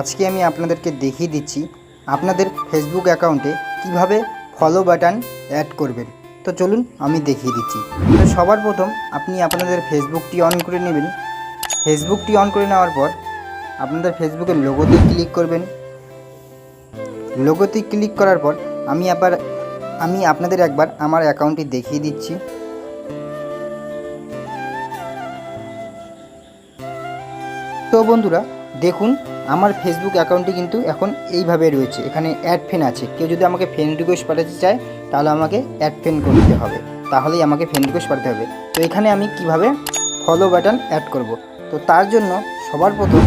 আজকে আমি আপনাদেরকে দেখিয়ে দিচ্ছি আপনাদের ফেসবুক অ্যাকাউন্টে কীভাবে ফলো বাটন অ্যাড করবেন। তো চলুন, আমি দেখিয়ে দিচ্ছি। তো সবার প্রথম আপনি আপনাদের ফেসবুকটি অন করে নেবেন। ফেসবুকটি অন করে নেওয়ার পর আপনাদের ফেসবুকের লোগোতে ক্লিক করবেন। লোগোতে ক্লিক করার পর আমি আবার, আমি আপনাদের একবার আমার অ্যাকাউন্টটি দেখিয়ে দিচ্ছি। তো বন্ধুরা দেখুন, আমার ফেসবুক অ্যাকাউন্টটি কিন্তু এখন এইভাবে রয়েছে। এখানে অ্যাড ফেন আছে। কেউ যদি আমাকে ফ্রেন্ড রিকোয়েস্ট পাঠাতে চায়, তাহলে আমাকে অ্যাড ফেন করতে হবে। তাহলেই আমাকে ফ্রেন্ড রিকোয়েস্ট পাঠাতে হবে। তো এখানে আমি কীভাবে ফলো বাটন অ্যাড করব? তো তার জন্য সবার প্রথম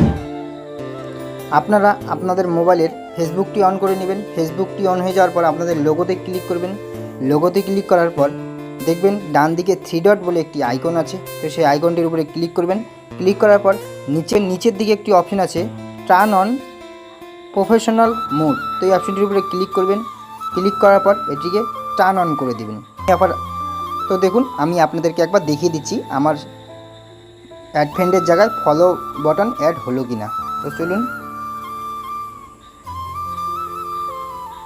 আপনারা আপনাদের মোবাইলের ফেসবুকটি অন করে নেবেন। ফেসবুকটি অন হয়ে যাওয়ার পর আপনাদের লোগোতে ক্লিক করবেন। লোগোতে ক্লিক করার পর দেখবেন ডান দিকে থ্রি ডট বলে একটি আইকন আছে। তো সেই আইকনটির উপরে ক্লিক করবেন। ক্লিক করার পর নিচের নিচের দিকে একটি অপশন আছে টার্ন অন প্রফেশনাল মোড তো এই অপশনটির উপরে ক্লিক করবেন। ক্লিক করার পর এটিকে টার্ন অন করে দেবেন। আবার তো দেখুন, আমি আপনাদেরকে একবার দেখিয়ে দিচ্ছি আমার অ্যাড ফ্রেন্ডের জায়গায় ফলো বাটন অ্যাড হলো কি না তো চলুন।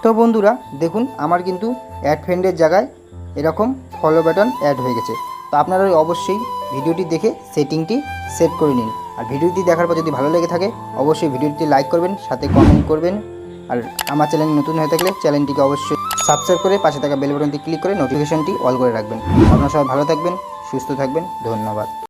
তো বন্ধুরা, দেখুন, আমার কিন্তু অ্যাড ফ্রেন্ডের জায়গায় এরকম ফলো বাটন অ্যাড হয়ে গেছে। তো আপনারা অবশ্যই ভিডিওটি দেখে সেটিংটি সেট করে নিন। আর ভিডিওটি দেখার পর যদি ভালো লেগে থাকে, অবশ্যই ভিডিওটি লাইক করবেন, সাথে কমেন্ট করবেন। আর আমার চ্যানেল নতুন হয়ে থাকলে চ্যানেলটিকে অবশ্যই সাবস্ক্রাইব করে পাশে থাকা বেল বাটনটি ক্লিক করে নোটিফিকেশনটি অল করে রাখবেন। আপনারা সবাই ভালো থাকবেন, সুস্থ থাকবেন, ধন্যবাদ।